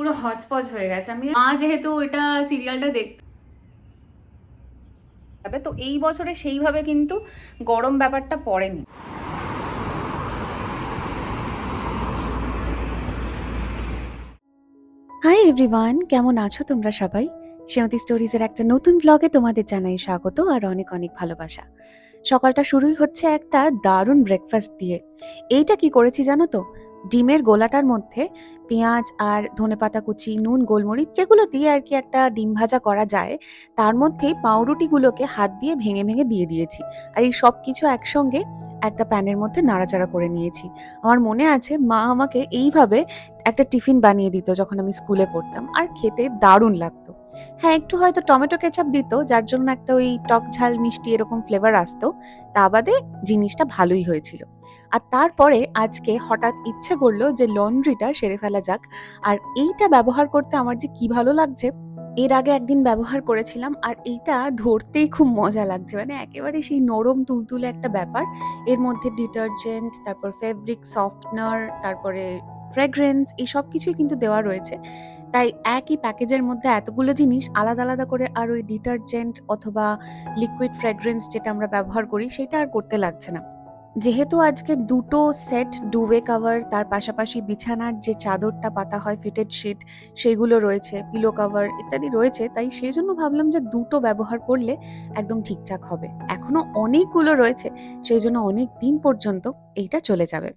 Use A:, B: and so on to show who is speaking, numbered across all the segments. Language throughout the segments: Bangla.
A: পুরো হচপচ হয়ে গেছে। আমি মা যেহেতু এটা সিরিয়ালটা দেখতে তো এই বছরে সেইভাবে কিন্তু গরম ব্যাপারটা পড়েনি।
B: হাই এভরিওয়ান কেমন আছো তোমরা সবাই? সেমতি স্টোরিজের একটা নতুন ব্লগে তোমাদের জানাই স্বাগত আর অনেক অনেক ভালোবাসা। সকালটা শুরুই হচ্ছে একটা দারুণ ব্রেকফাস্ট দিয়ে। এইটা কি করেছি জানো তো? ডিমের গোলাটার মধ্যে পেঁয়াজ আর ধনেপাতা কুচি, নুন, গোলমরিচ যেগুলো দিয়ে আর কি একটা ডিম ভাজা করা যায়, তার মধ্যে পাউরুটিগুলোকে হাত দিয়ে ভেঙে ভেঙে দিয়ে দিয়েছি। আর এই সব কিছু একসঙ্গে একটা প্যানের মধ্যে নাড়াচাড়া করে নিয়েছি। আমার মনে আছে মা আমাকে এইভাবে একটা টিফিন বানিয়ে দিত যখন আমি স্কুলে পড়তাম, আর খেতে দারুণ লাগতো। হ্যাঁ একটু হয়তো টমেটো কেচাপ দিত, যার জন্য একটা ওই টক ঝাল মিষ্টি এরকম ফ্লেভার আসতো, তা বাদে জিনিসটা ভালোই হয়েছিল। আর তারপরে আজকে হঠাৎ ইচ্ছে করল যে লন্ড্রিটা সেরে ফেলা যাক। আর এইটা ব্যবহার করতে আমার যে কি ভালো লাগছে, এর আগে একদিন ব্যবহার করেছিলাম আর এইটা ধরতেই খুব মজা লাগছে। মানে একেবারে সেই নরম তুলতুলে একটা ব্যাপার। এর মধ্যে ডিটারজেন্ট, তারপর ফেব্রিক সফটনার, তারপরে ফ্রেগ্রেন্স এই সব কিছুই কিন্তু দেওয়া রয়েছে। তাই একই প্যাকেজের মধ্যে এতগুলো জিনিস আলাদা আলাদা করে আর ওই ডিটারজেন্ট অথবা লিকুইড ফ্রেগ্রেন্স যেটা আমরা ব্যবহার করি, সেটা আর করতে লাগছে না। যেহেতু আজকে দুটো সেট ডুবে কাভার তার পাশাপাশি বিছানার যে চাদরটা পাতা হয় ফিটেড শিট সেগুলো রয়েছে পিলো কাভার ইত্যাদি রয়েছে, তাই সেই জন্য ভাবলাম যে দুটো ব্যবহার করলে একদম ঠিকঠাক হবে। এখনও অনেকগুলো রয়েছে সেই জন্য অনেক দিন পর্যন্ত এইটা চলে যাবে।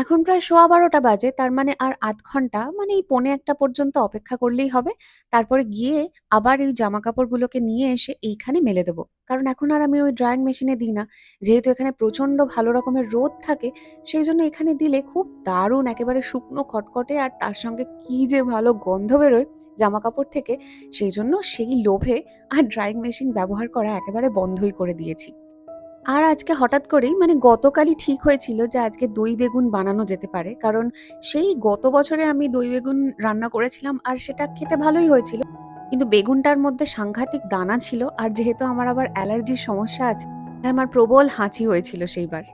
B: এখন প্রায় সোয়া বারোটা বাজে, তার মানে আর আধ ঘণ্টা মানে এই পৌনে একটা পর্যন্ত অপেক্ষা করলেই হবে। তারপরে গিয়ে আবার এই জামা কাপড়গুলোকে নিয়ে এসে এইখানে মেলে দেবো। কারণ এখন আর আমি ওই ড্রয়িং মেশিনে দিই না। যেহেতু এখানে প্রচণ্ড ভালো রকমের রোদ থাকে, সেই জন্য এখানে দিলে খুব দারুণ, একেবারে শুকনো, খটখটে, আর তার সঙ্গে কি যে ভালো গন্ধ বেরোয় জামা কাপড় থেকে, সেই জন্য সেই লোভে আর ড্রয়িং মেশিন ব্যবহার করা একেবারে বন্ধই করে দিয়েছি। আর আজকে হঠাৎ করেই মানে গতকালই ঠিক হয়েছিল যে আজকে দই বেগুন বানানো যেতে পারে। কারণ সেই গত বছরে আমি দই বেগুন রান্না করেছিলাম আর সেটা খেতে ভালোই হয়েছিল। কিন্তু বেগুনটার মধ্যে সাংঘাতিক দানা ছিল আর যেহেতু আমার আবার অ্যালার্জির সমস্যা আছে, তাই আমার প্রবল হাঁচি হয়েছিল সেইবার।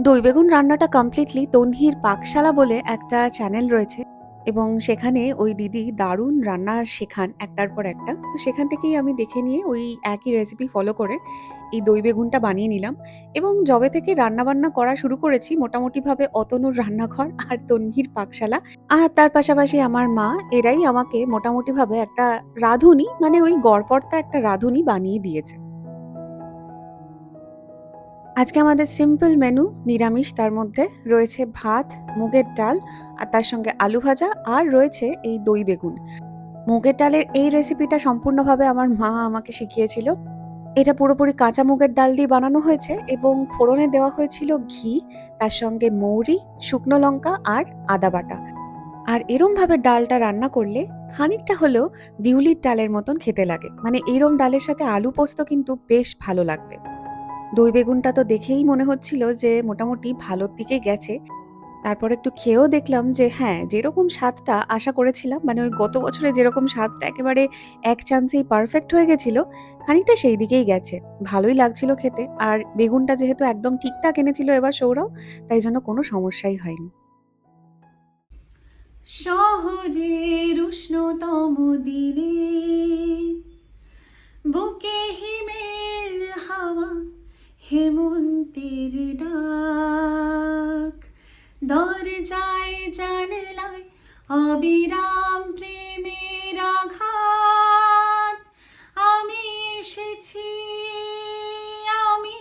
B: দই বেগুন রান্নাটা কমপ্লিটলি তন্হির পাকশালা বলে একটা চ্যানেল রয়েছে। এবং সেখানে ওই দিদি দারুণ রান্না শেখান একটার পর একটা। তো সেখান থেকেই আমি দেখে নিয়ে ওই একই রেসিপি ফলো করে এই দই বেগুনটা বানিয়ে নিলাম এবং যবে থেকে রান্না বান্না করা শুরু করেছি মোটামুটিভাবে অতনুর রান্নাঘর আর তন্হির পাকশালা। আর তার পাশাপাশি আমার মা, এরাই আমাকে মোটামুটিভাবে একটা রাঁধুনি মানে ওই গড়পড়তা একটা রাঁধুনি বানিয়ে দিয়েছে। আজকে আমাদের সিম্পল মেনু নিরামিষ, তার মধ্যে রয়েছে ভাত, মুগের ডাল, আর তার সঙ্গে আলু ভাজা, আর রয়েছে এই দই বেগুন। মুগের ডালের এই রেসিপিটা সম্পূর্ণভাবে আমার মা আমাকে শিখিয়েছিল। এটা পুরোপুরি কাঁচা মুগের ডাল দিয়ে বানানো হয়েছে এবং ফোড়নে দেওয়া হয়েছিল ঘি, তার সঙ্গে মৌরি, শুকনো লঙ্কা, আর আদা বাটা। আর এরমভাবে ডালটা রান্না করলে খানিকটা হলেও বিউলির ডালের মতন খেতে লাগে। মানে এরম ডালের সাথে আলু পোস্ত কিন্তু বেশ ভালো লাগবে। দই বেগুনটা তো দেখেই মনে হচ্ছিল যে মোটামুটি ভালোর দিকে গেছে। তারপর একটু খেয়েও দেখলাম যে হ্যাঁ যেরকম স্বাদটা আশা করেছিলাম মানে ওই গত বছরে যেরকম স্বাদটা একেবারে এক চান্সেই পারফেক্ট হয়ে গেছিল, খানিকটা সেই দিকেই গেছে। ভালোই লাগছিল খেতে। আর বেগুনটা যেহেতু একদম ঠিকঠাক এনেছিল এবার সৌরাও তাই জন্য কোনো সমস্যাই হয়নি।
A: শহরের উষ্ণতম দিনে বুকে হিমেল হাওয়া হেমন্তের ডাক। দরজায় জানলায় অবিরাম প্রেমের আঘাত। আমি এসেছি আমি।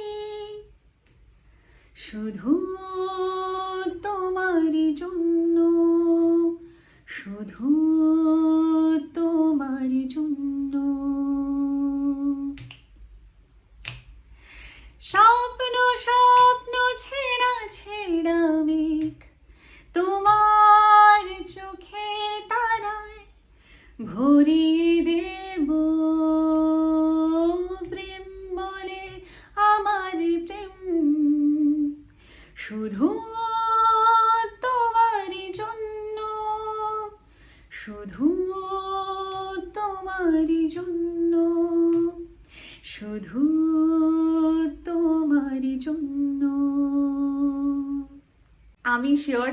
A: শুধু তোমারই জন্য শুধু স্বপ্ন স্বপ্ন ছেড়া ছেড়া মেঘ। তোমার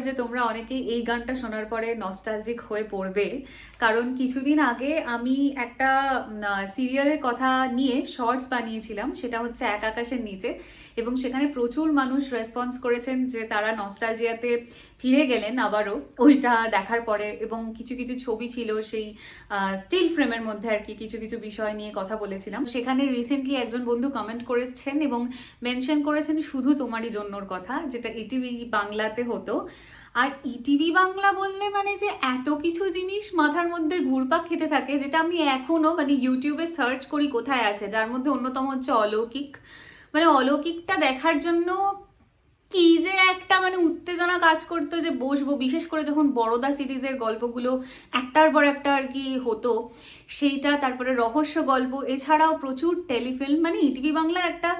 A: যে তোমরা অনেকেই এই গানটা শোনার পরে নস্টালজিক হয়ে পড়বে। কারণ কিছুদিন আগে আমি একটা সিরিয়ালের কথা নিয়ে শর্টস বানিয়েছিলাম, সেটা হচ্ছে এক আকাশের নিচে। এবং সেখানে প্রচুর মানুষ রেসপন্স করেছেন যে তারা নস্টালজিয়াতে ফিরে গেলেন আবারও, ওইটা দেখার পরে। এবং কিছু কিছু ছবি ছিল সেই স্টিল ফ্রেমের মধ্যে আর কি কিছু কিছু বিষয় নিয়ে কথা বলেছিলাম। সেখানে রিসেন্টলি একজন বন্ধু কমেন্ট করেছেন এবং মেনশন করেছেন শুধু তোমারই জন্যর কথা, যেটা ইটিভি বাংলাতে হতো। আর ইটিভি বাংলা বললে মানে যে এত কিছু জিনিস মাথার মধ্যে ঘুরপাক খেতে থাকে, যেটা আমি এখনও মানে ইউটিউবে সার্চ করি কোথায় আছে, যার মধ্যে অন্যতম হচ্ছে অলৌকিক। মানে অলৌকিকটা দেখার জন্য কি যে একটা মানে উত্তেজনা কাজ করতো যে বসবো, বিশেষ করে যখন বড়দা সিরিজের গল্পগুলো একটার পর একটা আর কি হতো, সেইটা, তারপরে রহস্য গল্প, এছাড়াও প্রচুর টেলিফিল্ম মানে ইটিভি বাংলার একটা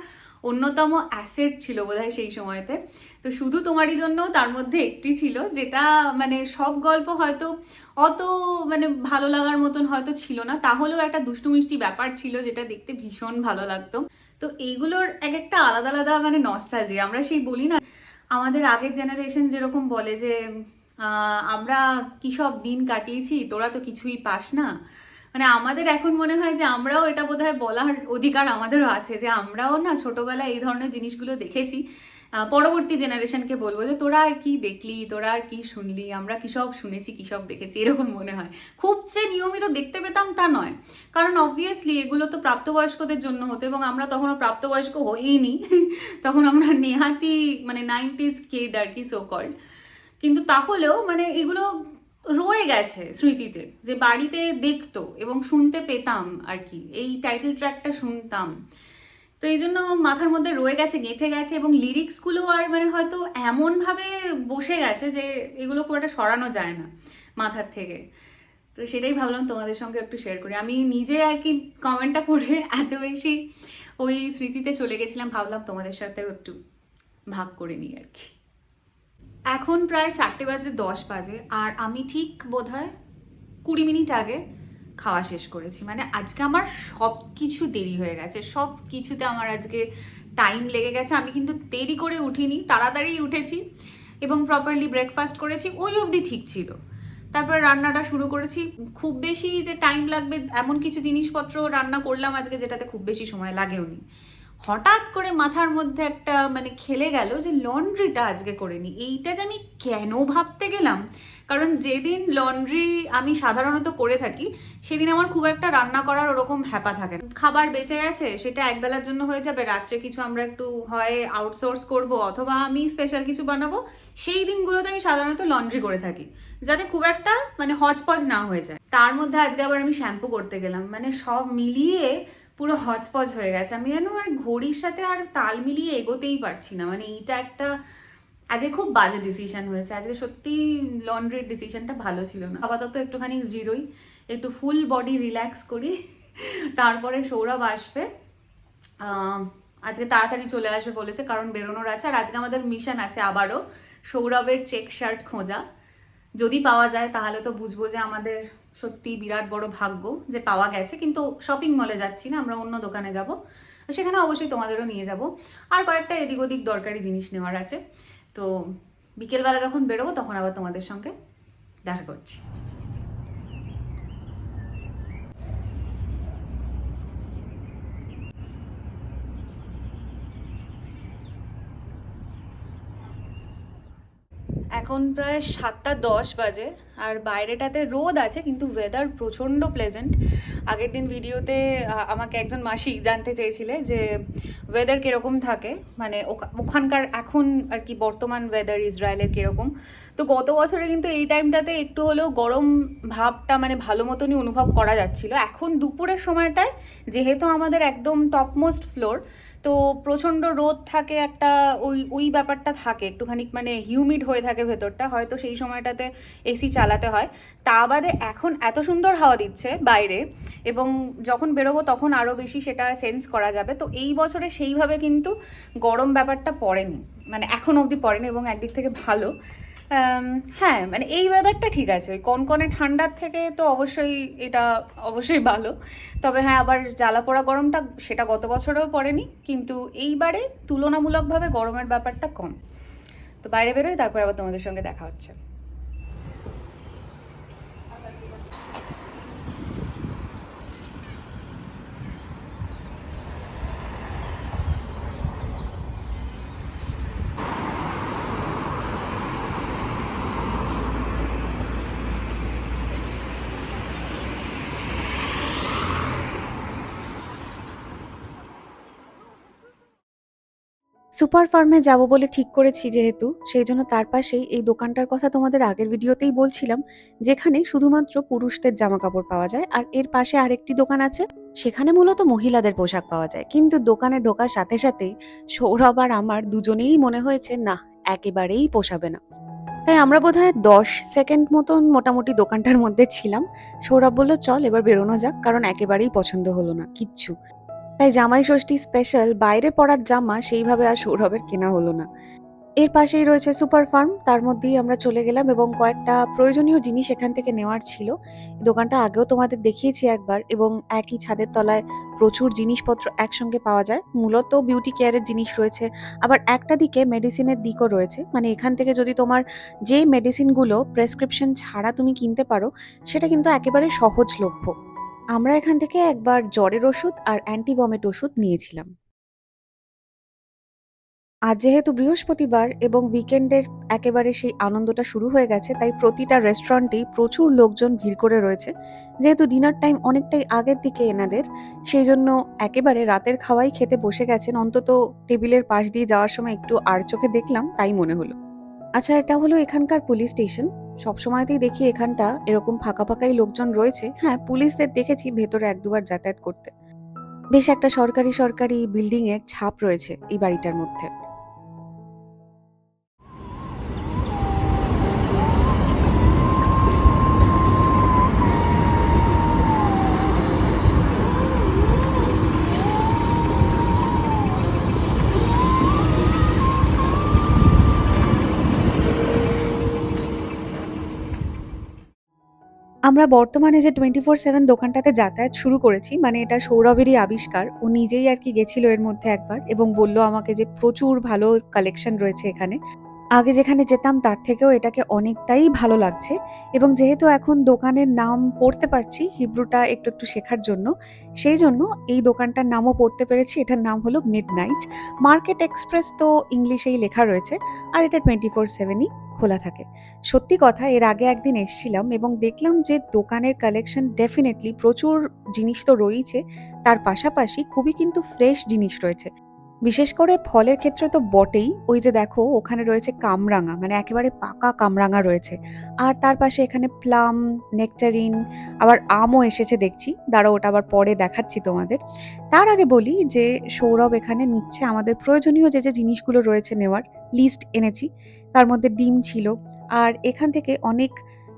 A: অন্যতম অ্যাসেট ছিল বোধহয় সেই সময়তে। তো শুধু তোমারই জন্য, তার মধ্যে একটি ছিল, যেটা মানে সব গল্প হয়তো অত মানে ভালো লাগার মতন হয়তো ছিল না। তাহলেও একটা দুষ্টু মিষ্টি ব্যাপার ছিল, যেটা দেখতে ভীষণ ভালো লাগতো। তো এইগুলোর এক একটা আলাদা আলাদা মানে নস্টালজি আমরা সেই বলি না, আমাদের আগের জেনারেশন যেরকম বলে যে আমরা কী সব দিন কাটিয়েছি? তোরা তো কিছুই পাস না। মানে আমাদের এখন মনে হয় যে আমরাও এটা বোধহয় বলার অধিকার আমাদেরও আছে যে আমরাও না ছোটবেলায় এই ধরনের জিনিসগুলো দেখেছি। পরবর্তী জেনারেশনকে বলব যে তোরা আর কি দেখলি, তোরা আর কি শুনলি, আমরা কি সব শুনেছি, কি সব দেখেছি, এরকম মনে হয়। খুব যে নিয়মিত দেখতে পেতাম তা নয়। কারণ অবভিয়াসলি এগুলো তো প্রাপ্তবয়স্কদের জন্য হতো এবং আমরা তখনও প্রাপ্তবয়স্ক হইনি। তখন আমরা নেহাতি মানে নাইনটিস কেড আর কি সো কল্ড কিন্তু তাহলেও মানে এগুলো রয়ে গেছে স্মৃতিতে, যে বাড়িতে দেখতো এবং শুনতে পেতাম আর কি। এই টাইটেল ট্র্যাকটা শুনতাম। তো এই জন্য মাথার মধ্যে রয়ে গেছে, গেঁথে গেছে এবং লিরিক্সগুলো আর মানে হয়তো এমনভাবে বসে গেছে যে এগুলো খুব একটা সরানো যায় না মাথার থেকে। তো সেটাই ভাবলাম তোমাদের সঙ্গে একটু শেয়ার করি। আমি নিজে আর কি কমেন্টটা পড়ে এত বেশি ওই স্মৃতিতে চলে গেছিলাম, ভাবলাম তোমাদের সাথেও একটু ভাগ করে নিই আর কি। এখন প্রায় চারটে বাজে দশ বাজে, আর আমি ঠিক বোধ হয় কুড়ি মিনিট আগে খাওয়া শেষ করেছি। মানে আজকে আমার সব কিছু দেরি হয়ে গেছে সব কিছুতে আমার আজকে টাইম লেগে গেছে। আমি কিন্তু দেরি করে উঠিনি, তাড়াতাড়ি উঠেছি এবং প্রপারলি ব্রেকফাস্ট করেছি, ওই অবধি ঠিক ছিল। তারপরে রান্নাটা শুরু করেছি। খুব বেশি যে টাইম লাগবে, এমন কিছু জিনিসপত্র রান্না করলাম আজকে যেটাতে খুব বেশি সময় লাগেও নি। হঠাৎ করে মাথার মধ্যে একটা মানে খেলে গেল যে লন্ড্রিটা আজকে করে নি এইটা যে আমি কেন ভাবতে গেলাম? কারণ যেদিন লন্ড্রি আমি সাধারণত করে থাকি, সেদিন আমার খুব একটা রান্না করার ওরকম হ্যাপা থাকে না। খাবার বেঁচে গেছে, সেটা একবেলার জন্য হয়ে যাবে, রাত্রে কিছু আমরা একটু হয় আউটসোর্স করব অথবা আমি স্পেশাল কিছু বানাবো, সেই দিনগুলোতে আমি সাধারণত লন্ড্রি করে থাকি, যাতে খুব একটা মানে হজপজ না হয়ে যায়। তার মধ্যে আজকে আবার আমি শ্যাম্পু করতে গেলাম মানে সব মিলিয়ে পুরো হজপজ হয়ে গেছে। আমি যেন আর ঘড়ির সাথে আর তাল মিলিয়ে এগোতেই পারছি না। মানে এইটা একটা, আজকে খুব বাজে ডিসিশন হয়েছে। আজকে সত্যি লন্ড্রির ডিসিশনটা ভালো ছিল না। আপাতত একটুখানি জিরোই একটু ফুল বডি রিল্যাক্স করি। তারপরে সৌরভ আসবে। আজকে তাড়াতাড়ি চলে আসবে বলেছে, কারণ বেরোনোর আছে। আর আজকে আমাদের মিশন আছে আবারও সৌরভের চেক শার্ট খোঁজা। যদি পাওয়া যায়, তাহলে তো বুঝব যে আমাদের সত্যি বিরাট বড় ভাগ্য যে পাওয়া গেছে, কিন্তু শপিং মলে যাচ্ছি না, আমরা অন্য দোকানে যাব। সেখানে অবশ্যই তোমাদেরও নিয়ে যাব। আর কয়েকটা এদিক ওদিক দরকারি জিনিস নেওয়ার আছে। তো বিকেলবেলা যখন বেরোবো, তখন আবার তোমাদের সঙ্গে দেখা করছি। এখন প্রায় সাতটা দশ বাজে, আর বাইরেটাতে রোদ আছে, কিন্তু ওয়েদার প্রচণ্ড প্লেজেন্ট আগের দিন ভিডিওতে আমাকে একজন মাসি জানতে চেয়েছিলে যে ওয়েদার কীরকম থাকে মানে ওখা- ওখানকার এখন আর কি বর্তমান ওয়েদার ইসরায়েলের কীরকম। তো গত বছরে কিন্তু এই টাইমটাতে একটু হলেও গরম ভাবটা মানে ভালো মতনই অনুভব করা যাচ্ছিল। এখন দুপুরের সময়টায়, যেহেতু আমাদের একদম টপমোস্ট ফ্লোর তো প্রচণ্ড রোদ থাকে একটা, ওই ওই ব্যাপারটা থাকে একটুখানি মানে হিউমিড হয়ে থাকে ভেতরটা, হয়তো সেই সময়টাতে এসি চালাতে হয়। তা বাদে এখন এত সুন্দর হাওয়া দিচ্ছে বাইরে, এবং যখন বেরোবো তখন আরও বেশি সেটা সেন্স করা যাবে। তো এই বছরে সেইভাবে কিন্তু গরম ব্যাপারটা পড়েনি মানে এখন অবধি পড়েনি এবং একদিক থেকে ভালো। হ্যাঁ মানে এই ওয়েদারটা ঠিক আছে। ওই কনকনে ঠান্ডার থেকে তো অবশ্যই এটা অবশ্যই ভালো। তবে হ্যাঁ আবার জ্বালা পোড়া গরমটা সেটা গত বছরেও পড়েনি, কিন্তু এইবারে তুলনামূলকভাবে গরমের ব্যাপারটা কম। তো বাইরে বেরোই, তারপর আবার তোমাদের সঙ্গে দেখা হচ্ছে।
B: সুপার ফার্মে যাব বলে ঠিক করেছি যেহেতু, সেই জন্য তার পাশেই এই দোকানটার কথা তোমাদের আগের ভিডিওতেই বলছিলাম, যেখানে শুধুমাত্র পুরুষদের জামা কাপড় পাওয়া যায় আর এর পাশে আরেকটি দোকান আছে, সেখানে মূলত মহিলাদের পোশাক পাওয়া যায়। কিন্তু দোকানে ঢোকার সাথে সাথে সৌরভ আর আমার দুজনেই মনে হয়েছে, না, একেবারেই পোষাবে না। তাই আমরা বোধহয় দশ সেকেন্ড মতন মোটামুটি দোকানটার মধ্যে ছিলাম। সৌরভ বলল, চল, এবার বেরোনো যাক, কারণ একেবারেই পছন্দ হলো না, কিচ্ছু। তাই জামাই ষষ্ঠী স্পেশাল বাইরে পড়ার জামা সেইভাবে আর সৌরভের কেনা হলো না। এর পাশেই রয়েছে সুপার ফার্ম তার মধ্যেই আমরা চলে গেলাম এবং কয়েকটা প্রয়োজনীয় জিনিস এখান থেকে নেওয়ার ছিল। দোকানটা আগেও তোমাদের দেখিয়েছি একবার এবং একই ছাদের তলায় প্রচুর জিনিসপত্র একসঙ্গে পাওয়া যায়। মূলত বিউটি কেয়ারের জিনিস রয়েছে। আবার একটা দিকে মেডিসিনের দিকও রয়েছে। মানে এখান থেকে যদি তোমার যে মেডিসিনগুলো প্রেসক্রিপশন ছাড়া তুমি কিনতে পারো, সেটা কিন্তু একেবারে সহজলভ্য। আমরা এখান থেকে একবার জ্বরের ওষুধ আর অ্যান্টিবমেট ওষুধ নিয়েছিলাম। আজ যেহেতু বৃহস্পতিবার এবং উইকেন্ডের একেবারে সেই আনন্দটা শুরু হয়ে গেছে, তাই প্রতিটা রেস্টুরেন্টেই প্রচুর লোকজন ভিড় করে রয়েছে। যেহেতু ডিনার টাইম অনেকটাই আগের দিকে এনাদের, সেই জন্য একেবারে রাতের খাওয়াই খেতে বসে গেছেন। অন্তত টেবিলের পাশ দিয়ে যাওয়ার সময় একটু আর চোখে দেখলাম, তাই মনে হলো। আচ্ছা এটা হলো এখানকার পুলিশ স্টেশন। সবসময়তেই দেখি এখানটা এরকম ফাঁকা ফাঁকাই লোকজন রয়েছে। হ্যাঁ পুলিশদের দেখেছি ভেতরে এক দুবার যাতায়াত করতে। বেশ একটা সরকারি সরকারি বিল্ডিং এর ছাপ রয়েছে এই বাড়িটার মধ্যে। আমরা বর্তমানে যে টোয়েন্টি ফোর সেভেন দোকানটাতে যাতায়াত শুরু করেছি মানে এটা সৌরভেরই আবিষ্কার। ও নিজেই আর কি গেছিল এর মধ্যে একবার এবং বলল আমাকে যে প্রচুর ভালো কালেকশন রয়েছে এখানে। আগে যেখানে যেতাম তার থেকেও এটাকে অনেকটাই ভালো লাগছে এবং যেহেতু এখন দোকানের নাম পড়তে পারছি, হিব্রুটা একটু একটু শেখার জন্য, সেই জন্য এই দোকানটার নামও পড়তে পেরেছি। এটার নাম হলো মিড নাইট মার্কেট এক্সপ্রেস তো ইংলিশেই লেখা রয়েছে, আর এটা টোয়েন্টি ফোর সেভেনই খোলা থাকে। সত্যি কথা, এর আগে একদিন এসছিলাম এবং দেখলাম যে দোকানের কালেকশন ডেফিনেটলি প্রচুর জিনিস তো রয়েছে তার পাশাপাশি খুবই কিন্তু ফ্রেশ জিনিস রয়েছে। বিশেষ করে ফলের ক্ষেত্রে তো বটেই। ওই যে দেখো, ওখানে রয়েছে কামরাঙা মানে একেবারে পাকা কামরাঙা রয়েছে। আর তার পাশে এখানে প্লাম, নেকটারিন, আবার আমও এসেছে দেখছি। দাঁড়াও, ওটা আবার পরে দেখাচ্ছি তোমাদের। তার আগে বলি যে, সৌরভ এখানে নিচ্ছে আমাদের প্রয়োজনীয় যে যে জিনিসগুলো রয়েছে নেওয়ার লিস্ট এনেছি। তার মধ্যে ডিম ছিল, আর এখান থেকে অনেক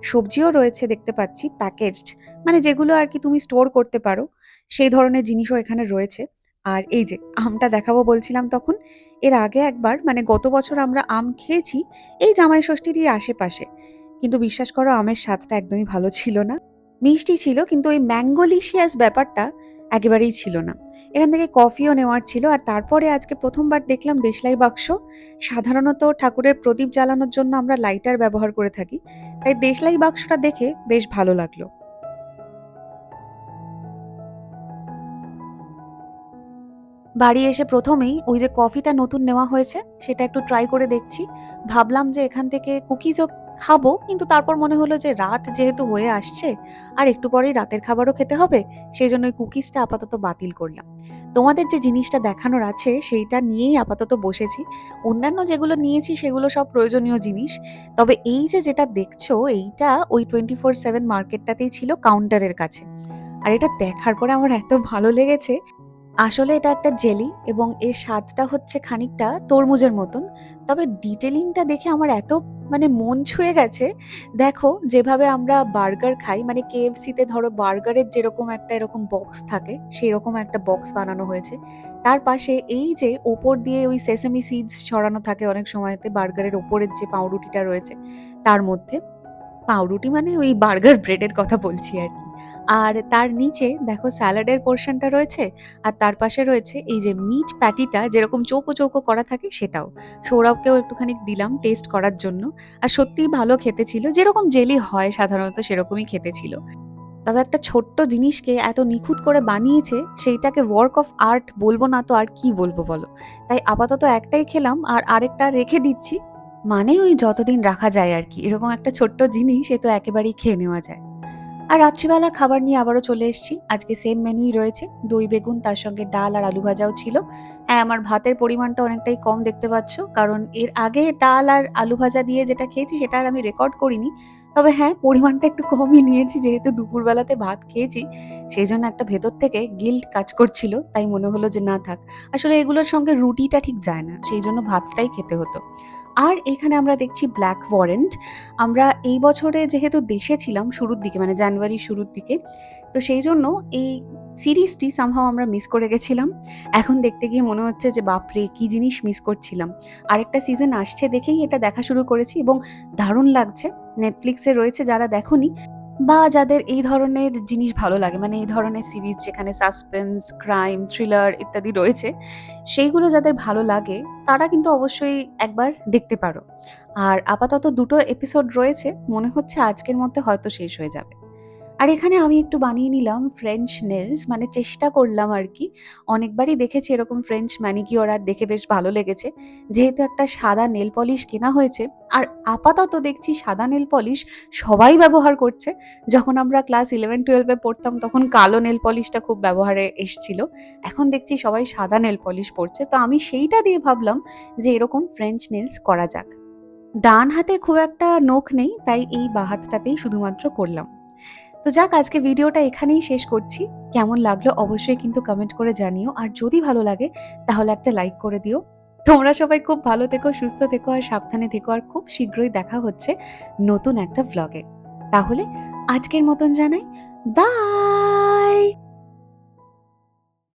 B: সবজিও রয়েছে দেখতে পাচ্ছি প্যাকেজড মানে যেগুলো আর কি তুমি স্টোর করতে পারো, সেই ধরনের জিনিসও এখানে রয়েছে। আর এই যে আমটা দেখাবো বলছিলাম তখন, এর আগে একবার মানে গত বছর আমরা আম খেয়েছি এই জামাই ষষ্ঠীরই আশেপাশে। কিন্তু বিশ্বাস করো আমের স্বাদটা একদমই ভালো ছিল না। মিষ্টি ছিল, কিন্তু ওই ম্যাঙ্গোলিশিয়াস ব্যাপারটা একেবারেই ছিল না। এখান থেকে কফিও নেওয়ার ছিল আর তারপরে আজকে প্রথমবার দেখলাম দেশলাই বাক্স। সাধারণত ঠাকুরের প্রদীপ জ্বালানোর জন্য আমরা লাইটার ব্যবহার করে থাকি। তাই দেশলাই বাক্সটা দেখে বেশ ভালো লাগল। বাড়ি এসে প্রথমেই ওই যে কফিটা নতুন নেওয়া হয়েছে, সেটা একটু ট্রাই করে দেখছি। ভাবলাম যে এখান থেকে কুকিজও খাব, কিন্তু তারপর মনে হলো যে রাত যেহেতু হয়ে আসছে, আর একটু পরেই রাতের খাবারও খেতে হবে সেই জন্য ওই কুকিজটা আপাতত বাতিল করলাম। তোমাদের যে জিনিসটা দেখানোর আছে, সেইটা নিয়েই আপাতত বসেছি। অন্যান্য যেগুলো নিয়েছি, সেগুলো সব প্রয়োজনীয় জিনিস। তবে এই যে যেটা দেখছ, এইটা ওই টোয়েন্টি ফোর সেভেন মার্কেটটাতেই ছিল কাউন্টারের কাছে। আর এটা দেখার পরে আমার এত ভালো লেগেছে আসলে এটা একটা জেলি এবং এর স্বাদটা হচ্ছে খানিকটা তরমুজের মতন। তবে ডিটেলিংটা দেখে আমার এত মানে মন ছুঁয়ে গেছে। দেখো, যেভাবে আমরা বার্গার খাই মানে কেএফসিতে ধরো বার্গারের যেরকম একটা এরকম বক্স থাকে সেই রকম একটা বক্স বানানো হয়েছে। তার পাশে এই যে ওপর দিয়ে ওই সেসামি সিডস ছড়ানো থাকে অনেক সময়তে, বার্গারের ওপরের যে পাউরুটিটা রয়েছে, তার মধ্যে। পাউরুটি মানে ওই বার্গার ব্রেডের কথা বলছি আর কি। আর তার নিচে দেখো স্যালাডের পোর্শনটা রয়েছে, আর তার পাশে রয়েছে এই যে মিট প্যাটিটা, যেরকম চৌকো চৌকো করা থাকে সেটাও। সৌরভকেও একটুখানি দিলাম টেস্ট করার জন্য। আর সত্যিই ভালো খেতে ছিল, যেরকম জেলি হয় সাধারণত সেরকমই খেতে ছিল। তবে একটা ছোট্ট জিনিসকে এত নিখুঁত করে বানিয়েছে, সেইটাকে ওয়ার্ক অফ আর্ট বলব না তো আর কি বলব বলো। তাই আপাতত একটাই খেলাম, আর আরেকটা রেখে দিচ্ছি। মানে ওই যতদিন রাখা যায় আর কি, এরকম একটা ছোট্ট জিনিস এ তো একেবারেই খেয়ে নেওয়া যায়। আর রাত্রিবেলার খাবার নিয়ে আবারও চলে এসেছি। আজকে সেম মেনুই রয়েছে। দই, বেগুন, তার সঙ্গে ডাল আর আলু ভাজাও ছিল। হ্যাঁ আমার ভাতের পরিমাণটা অনেকটাই কম দেখতে পাচ্ছ, কারণ এর আগে ডাল আর আলু ভাজা দিয়ে যেটা খেয়েছি সেটা আর আমি রেকর্ড করিনি। তবে হ্যাঁ পরিমাণটা একটু কমই নিয়েছি, যেহেতু দুপুরবেলাতে ভাত খেয়েছি সেই জন্য একটা ভেতর থেকে গিল্ট কাজ করছিল, তাই মনে হলো যে না থাক। আসলে এগুলোর সঙ্গে রুটিটা ঠিক যায় না সেই জন্য ভাতটাই খেতে হতো। আর এখানে আমরা দেখছি ব্ল্যাক ওয়ারেন্ট আমরা এই বছরে যেহেতু দেশে ছিলাম শুরুর দিকে মানে জানুয়ারির শুরুর দিকে, তো সেই জন্য এই সিরিজটি সামহাও আমরা মিস করে গেছিলাম। এখন দেখতে গিয়ে মনে হচ্ছে যে, বাপরে, কি জিনিস মিস করছিলাম। আরেকটা সিজন আসছে দেখেই এটা দেখা শুরু করেছি এবং দারুণ লাগছে। নেটফ্লিক্সে রয়েছে যারা দেখোনি বা যাদের এই ধরনের জিনিস ভালো লাগে মানে এই ধরনের সিরিজ যেখানে সাসপেন্স, ক্রাইম, থ্রিলার ইত্যাদি রয়েছে, সেইগুলো যাদের ভালো লাগে, তারা কিন্তু অবশ্যই একবার দেখতে পারো। আর আপাতত দুটো এপিসোড রয়েছে, মনে হচ্ছে আজকের মধ্যে হয়তো শেষ হয়ে যাবে। আর এখানে আমি একটু বানিয়ে নিলাম ফ্রেঞ্চ নেলস মানে চেষ্টা করলাম আর কি। অনেকবারই দেখেছি এরকম ফ্রেঞ্চ ম্যানিকিওর আর দেখে বেশ ভালো লেগেছে। যেহেতু একটা সাদা নেল পলিশ কেনা হয়েছে, আর আপাতত দেখছি সাদা নেল পলিশ সবাই ব্যবহার করছে। যখন আমরা ক্লাস ইলেভেন টুয়েলভে পড়তাম, তখন কালো নেল পলিশটা খুব ব্যবহারে এসছিল। এখন দেখছি সবাই সাদা নেল পলিশ পড়ছে তো আমি সেইটা দিয়ে ভাবলাম যে এরকম ফ্রেঞ্চ নেলস করা যাক। ডান হাতে খুব একটা নখ নেই, তাই এই বা হাতটাতেই শুধুমাত্র করলাম। তো যাক আজকে ভিডিওটা এখানেই শেষ করছি। কেমন লাগল অবশ্যই কিন্তু কমেন্ট করে জানিও। আর যদি ভালো লাগে, তাহলে একটা লাইক করে দিও। তোমরা সবাই খুব ভালো থেকো, সুস্থ থেকো, আর সাবধানে থেকো। আর খুব শীঘ্রই দেখা হচ্ছে নতুন একটা ভ্লগে তাহলে আজকের মতন জানাই বাই